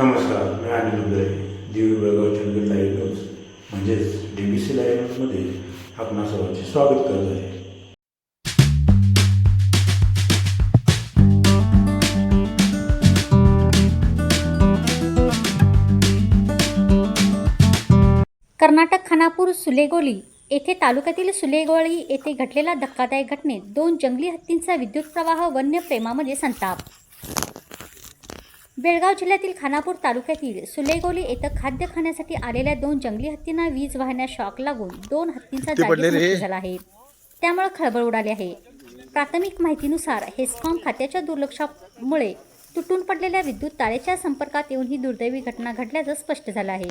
नमस्कार मी Anil Uday दिवी Belgaum Chandgad live news म्हणजेच डी बी सी लाईव्ह न्यूजमध्ये आपणा सर्वांचे स्वागत करत आहे. कर्नाटक खानापूर सुलेगोली येथे तालुक्यातील सुलेगोळी येथे घडलेल्या धक्कादायक घटनेत दोन जंगली हत्तींचा विद्युत प्रवाह वन्य प्रेमामध्ये संताप. बेळगाव जिल्ह्यातील खानापूर तालुक्यातील सुलेगोली येथे खाद्य खाण्यासाठी आलेल्या दोन जंगली हत्तींना वीज वाहण्यास शॉक लागून दोन हत्तींचा जागीच मृत्यू झाला आहे. त्यामुळे खळबळ उडाली आहे. प्राथमिक माहितीनुसार हेस्कॉम खात्याच्या दुर्लक्षामुळे तुटून पडलेल्या विद्युत तारेच्या संपर्कात येऊन ही दुर्दैवी घटना घडल्याचं स्पष्ट झालं आहे.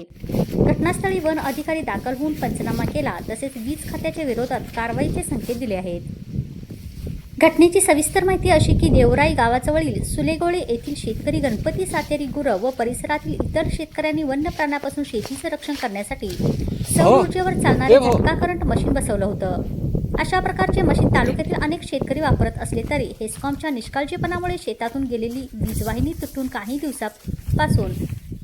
घटनास्थळी वन अधिकारी दाखल होऊन पंचनामा केला तसेच वीज खात्याच्या विरोधात कारवाईचे संकेत दिले आहेत. घटनेची सविस्तर माहिती अशी की देवराई गावाजवळील सुलेगोळे येथील शेतकरी गणपती सातेरी गुरं व परिसरातील इतर शेतकऱ्यांनी वन्य प्राण्यापासून शेतीचं रक्षण करण्यासाठी सौर ऊर्जेवर चालणारे झटका करंट मशीन बसवलं होतं. अशा प्रकारचे मशीन तालुक्यातील अनेक शेतकरी वापरत असले तरी हेस्कॉमच्या निष्काळजीपणामुळे शेतातून गेलेली वीजवाहिनी तुटून काही दिवसापासून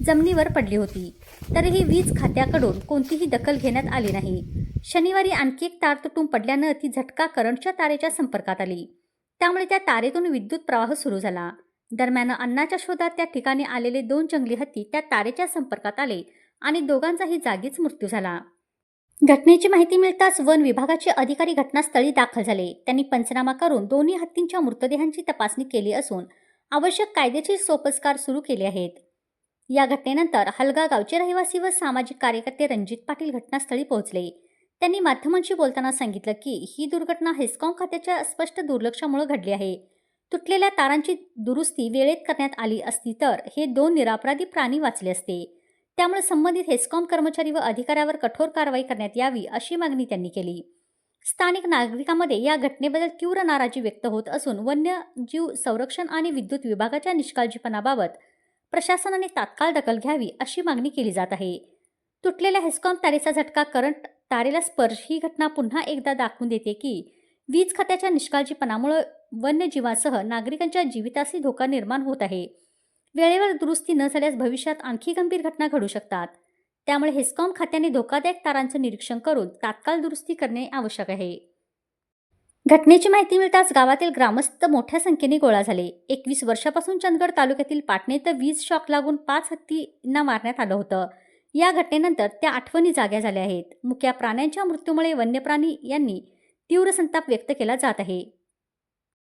जमिनीवर पडली होती. तरीही वीज खात्याकडून कोणतीही दखल घेण्यात आली नाही. शनिवारी आणखी एक तार तुटून पडल्यानं ती झटका करंटच्या तारेच्या संपर्कात आली. त्यामुळे त्या तारेतून विद्युत प्रवाह सुरू झाला. दरम्यान अन्नाच्या शोधात त्या ठिकाणी आलेले दोन जंगली हत्ती त्या तारेच्या संपर्कात आले आणि दोघांचाही जागीच मृत्यू झाला. घटनेची माहिती मिळताच वन विभागाचे अधिकारी घटनास्थळी दाखल झाले. त्यांनी पंचनामा करून दोन्ही हत्तींच्या मृतदेहांची तपासणी केली असून आवश्यक कायदेशीर सोपस्कार सुरू केले आहेत. या घटनेनंतर हलगा गावचे रहिवासी व सामाजिक कार्यकर्ते रणजित पाटील घटनास्थळी पोहोचले. त्यांनी माध्यमांशी बोलताना सांगितलं की ही दुर्घटना हेस्कॉम खात्याच्या स्पष्ट दुर्लक्षामुळे घडली आहे. तुटलेल्या तारांची दुरुस्ती वेळेत करण्यात आली असती तर हे दोन निरापराधी प्राणी वाचले असते. त्यामुळे संबंधित हेस्कॉम कर्मचारी व अधिकाऱ्यावर कठोर कारवाई करण्यात यावी अशी मागणी त्यांनी केली. स्थानिक नागरिकांमध्ये या घटनेबद्दल तीव्र नाराजी व्यक्त होत असून वन्यजीव संरक्षण आणि विद्युत विभागाच्या निष्काळजीपणाबाबत प्रशासनाने तात्काळ दखल घ्यावी अशी मागणी केली जात आहे. तुटलेल्या हेस्कॉम तारेचा झटका करंट तारेला स्पर्श ही घटना पुन्हा एकदा दाखवून देते की वीज खात्याच्या निष्काळजीपणामुळे वन्यजीवासह नागरिकांच्या जीविताशी धोका निर्माण होत आहे. वेळेवर दुरुस्ती न झाल्यास भविष्यात आणखी गंभीर घटना घडू शकतात. त्यामुळे हेस्कॉम खात्याने धोकादायक तारांचं निरीक्षण करून तात्काळ दुरुस्ती करणे आवश्यक आहे. घटनेची माहिती मिळताच गावातील ग्रामस्थ मोठ्या संख्येने गोळा झाले. एकवीस वर्षापासून चंदगड तालुक्यातील पाटणे तर वीज शॉक लागून पाच हत्तींना मारण्यात आलं होतं. या घटनेनंतर त्या आठवणी जाग्या झाल्या आहेत. मुक्या प्राण्यांच्या मृत्यूमुळे वन्यप्राणी यांनी तीव्र संताप व्यक्त केला जात आहे.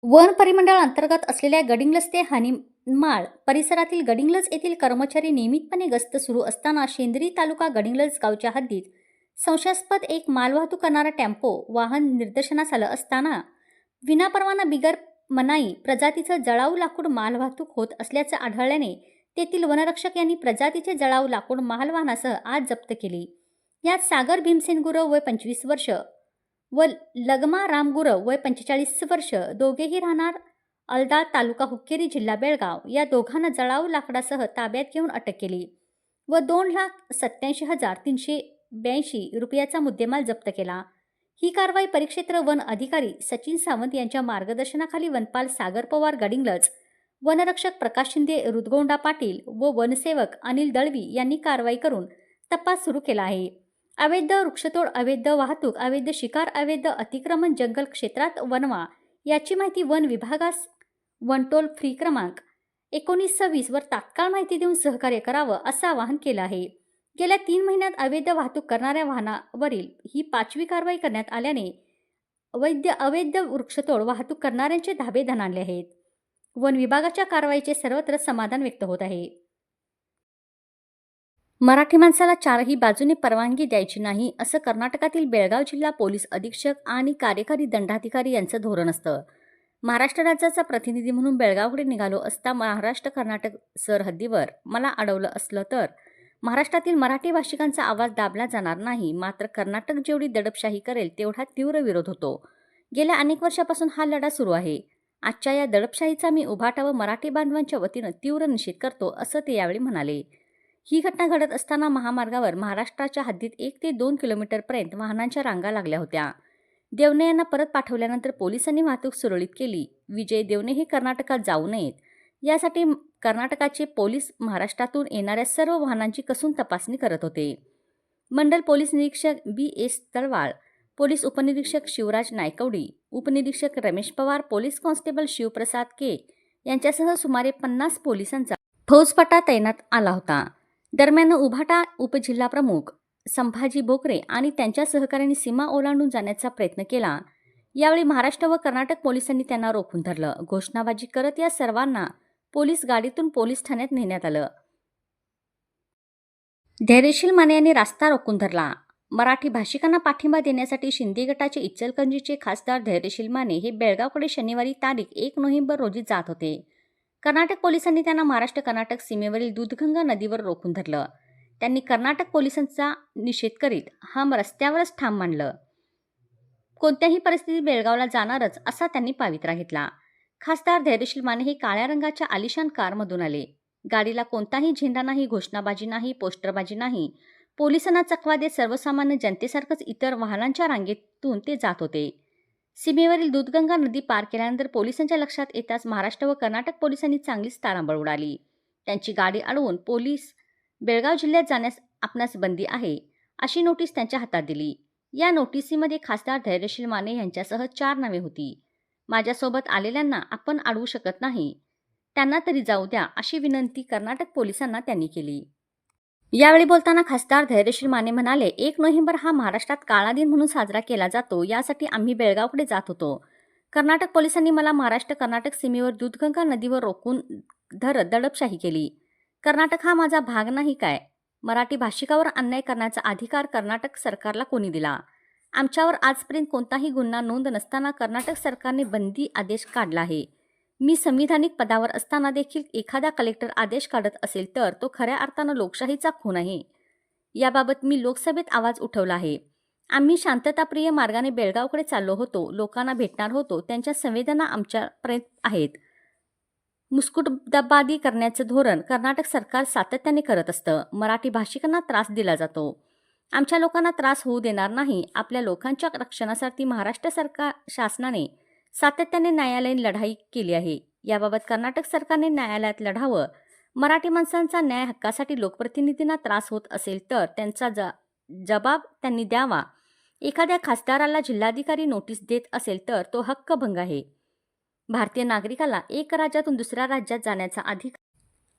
वन परिमंडळ अंतर्गत असलेल्या गडिंग्लज ते हनिमाळ परिसरातील गडिंग्लज येथील कर्मचारी नियमितपणे गस्त सुरू असताना शेंद्री तालुका गडिंग्लज गावच्या हद्दीत संशयास्पद एक मालवाहतूक करणारा टेम्पो वाहन निदर्शनास आलं असताना विनापरवाना बिगर मनाई प्रजातीचं जळाऊ लाकूड मालवाहतूक होत असल्याचं आढळल्याने तेथील वनरक्षक यांनी प्रजातीचे जळाऊ लाकूड मालवाहनासह आज जप्त केली. यात सागर भीमसेन गुरव वय पंचवीस वर्ष व लगमा राम गुरव वय पंचेचाळीस वर्ष दोघेही राहणार अलदा तालुका हुक्केरी जिल्हा बेळगाव. या दोघांना जळाऊ लाकडासह ताब्यात घेऊन अटक केली व दोन लाख सत्याऐंशी हजार तीनशे ब्याऐंशी रुपयाचा मुद्देमाल जप्त केला. ही कारवाई परिक्षेत्र वन अधिकारी सचिन सावंत यांच्या मार्गदर्शनाखाली वनपाल सागर पवार गडिंगलज वनरक्षक प्रकाश शिंदे रुदगोंडा पाटील व वनसेवक अनिल दळवी यांनी कारवाई करून तपास सुरू केला आहे. अवैध वृक्षतोड अवैध वाहतूक अवैध शिकार अवैध अतिक्रमण जंगल क्षेत्रात वनवा याची माहिती वन विभागास वन टोल फ्री क्रमांक एकोणीस सव्वीसवर तात्काळ माहिती देऊन सहकार्य करावं असं आवाहन केलं आहे. गेल्या तीन महिन्यात अवैध वाहतूक करणाऱ्या वाहनावरील ही पाचवी कारवाई करण्यात आल्याने अवैध अवैध वृक्षतोड वाहतूक करणाऱ्यांचे धाबे धनाले आहेत. वन विभागाच्या कारवाईचे सर्वत्र समाधान व्यक्त होत आहे. मराठी माणसाला चारही बाजूने परवानगी द्यायची नाही असं कर्नाटकातील बेळगाव जिल्हा पोलीस अधीक्षक आणि कार्यकारी दंडाधिकारी यांचं धोरण असतं. महाराष्ट्र राज्याचा प्रतिनिधी म्हणून बेळगावकडे निघालो असता महाराष्ट्र कर्नाटक सरहद्दीवर मला अडवलं असलं तर महाराष्ट्रातील मराठी भाषिकांचा आवाज दाबला जाणार नाही मात्र कर्नाटक जेवढी दडपशाही करेल तेवढा तीव्र विरोध होतो. गेल्या अनेक वर्षापासून हा लढा सुरू आहे. आजच्या या दडपशाहीचा मी उभाटा व मराठी बांधवांच्या वतीनं तीव्र निषेध करतो असं ते यावेळी म्हणाले. ही घटना घडत असताना महामार्गावर महाराष्ट्राच्या हद्दीत एक ते दोन किलोमीटरपर्यंत वाहनांच्या रांगा लागल्या होत्या. देवणे यांना परत पाठवल्यानंतर पोलिसांनी वाहतूक सुरळीत केली. विजय देवणे हे कर्नाटकात जाऊ नयेत. यासाठी कर्नाटकाचे पोलीस महाराष्ट्रातून येणाऱ्या सर्व वाहनांची कसून तपासणी करत होते. मंडल पोलीस निरीक्षक बी एस तळवाळ पोलीस उपनिरीक्षक शिवराज नायकवडी उपनिरीक्षक Ramesh Pawar police constable Shivprasad K यांच्यासह सुमारे पन्नास पोलिसांचा फौजफाटा तैनात आला होता. दरम्यान उभाटा उपजिल्हाप्रमुख संभाजी बोकरे आणि त्यांच्या सहकाऱ्यांनी सीमा ओलांडून जाण्याचा प्रयत्न केला. यावेळी महाराष्ट्र व कर्नाटक पोलिसांनी त्यांना रोखून धरलं. घोषणाबाजी करत या सर्वांना पोलीस गाडीतून पोलीस ठाण्यात नेण्यात आलं. धैर्यशील माने यांनी रास्ता रोखून धरला. मराठी भाषिकांना पाठिंबा देण्यासाठी शिंदे गटाचे इचलकरंजीचे खासदार धैर्यशील माने हे बेळगावकडे शनिवारी तारीख एक नोव्हेंबर रोजी जात होते. कर्नाटक पोलिसांनी त्यांना महाराष्ट्र कर्नाटक सीमेवरील दूधगंगा नदीवर रोखून धरलं. त्यांनी कर्नाटक पोलिसांचा निषेध करीत हम रस्त्यावरच ठाम मांडलं. कोणत्याही परिस्थितीत बेळगावला जाणारच असा त्यांनी पावित्रा घेतला. खासदार धैर्यशील माने हे काळ्या रंगाच्या आलिशान कारमधून आले. गाडीला कोणताही झेंडा नाही घोषणाबाजी नाही पोस्टरबाजी नाही पोलिसांना चकवा देत सर्वसामान्य जनतेसारखंच इतर वाहनांच्या रांगेतून ते जात होते. सीमेवरील दूधगंगा नदी पार केल्यानंतर पोलिसांच्या लक्षात येताच महाराष्ट्र व कर्नाटक पोलिसांनी चांगलीच तारांबळ उडाली. त्यांची गाडी अडवून पोलीस बेळगाव जिल्ह्यात जाण्यास आपणास बंदी आहे अशी नोटीस त्यांच्या हातात दिली. या नोटिसीमध्ये खासदार धैर्यशील माने यांच्यासह चार नावे होती. माझ्यासोबत आलेल्यांना आपण अडवू शकत नाही. त्यांना तरी जाऊ द्या अशी विनंती कर्नाटक पोलिसांना त्यांनी केली. यावेळी बोलताना खासदार धैर्यशील माने म्हणाले एक नोव्हेंबर हा महाराष्ट्रात काळा दिन म्हणून साजरा केला जातो. यासाठी आम्ही बेळगावकडे जात होतो. कर्नाटक पोलिसांनी मला महाराष्ट्र कर्नाटक सीमेवर दूधगंगा नदीवर रोखून धरत दडपशाही केली. कर्नाटक हा माझा भाग नाही काय? मराठी भाषिकावर अन्याय करण्याचा अधिकार कर्नाटक सरकारला कोणी दिला? आमच्यावर आजपर्यंत कोणताही गुन्हा नोंद नसताना कर्नाटक सरकारने बंदी आदेश काढला आहे. मी संविधानिक पदावर असताना देखील एखादा कलेक्टर आदेश काढत असेल तर तो खऱ्या अर्थानं लोकशाहीचा खून आहे. याबाबत मी लोकसभेत आवाज उठवला आहे. आम्ही शांतताप्रिय मार्गाने बेळगावकडे चाललो होतो. लोकांना भेटणार होतो. त्यांच्या संवेदना आमच्यापर्यंत आहेत. मुस्कुटदाबादी करण्याचं धोरण कर्नाटक सरकार सातत्याने करत असतं. मराठी भाषिकांना त्रास दिला जातो. आमच्या लोकांना त्रास होऊ देणार नाही. आपल्या लोकांच्या रक्षणासाठी महाराष्ट्र सरकार शासनाने सातत्याने न्यायालयीन लढाई केली आहे. याबाबत कर्नाटक सरकारने न्यायालयात लढावं. मराठी माणसांचा न्याय हक्कासाठी लोकप्रतिनिधींना त्रास होत असेल तर त्यांचा ज जबाब त्यांनी द्यावा. एखाद्या खासदाराला जिल्हाधिकारी नोटीस देत असेल तर तो हक्कभंग आहे. भारतीय नागरिकाला एक राज्यातून दुसऱ्या राज्यात जाण्याचा अधिकार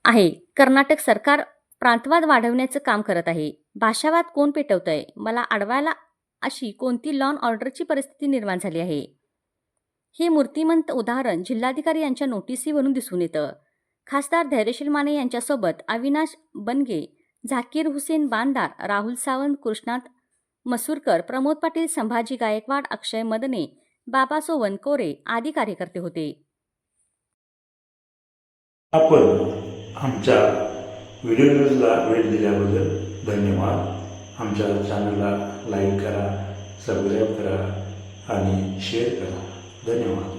आहे. कर्नाटक सरकार प्रांतवाद वाढवण्याचं काम करत आहे. भाषावाद कोण पेटवतंय? मला अडवायला अशी कोणती लॉन ऑर्डरची परिस्थिती निर्माण झाली आहे? हे मूर्तिमंत उदाहरण जिल्हाधिकारी यांच्या नोटिसीवरून दिसून येतं. खासदार धैर्यशील माने यांच्यासोबत अविनाश बनगे झाकीर हुसेन बांदार राहुल सावंत कृष्णात मसूरकर प्रमोद पाटील संभाजी गायकवाड अक्षय मदने बाबासो वनकोरे आदी कार्यकर्ते होते. आपण आमच्या व्हिडिओ न्यूजला वेळ दिल्याबद्दल धन्यवाद. आमच्या चॅनलला लाईक करा सबस्क्राईब करा आणि शेअर करा. धन्यवाद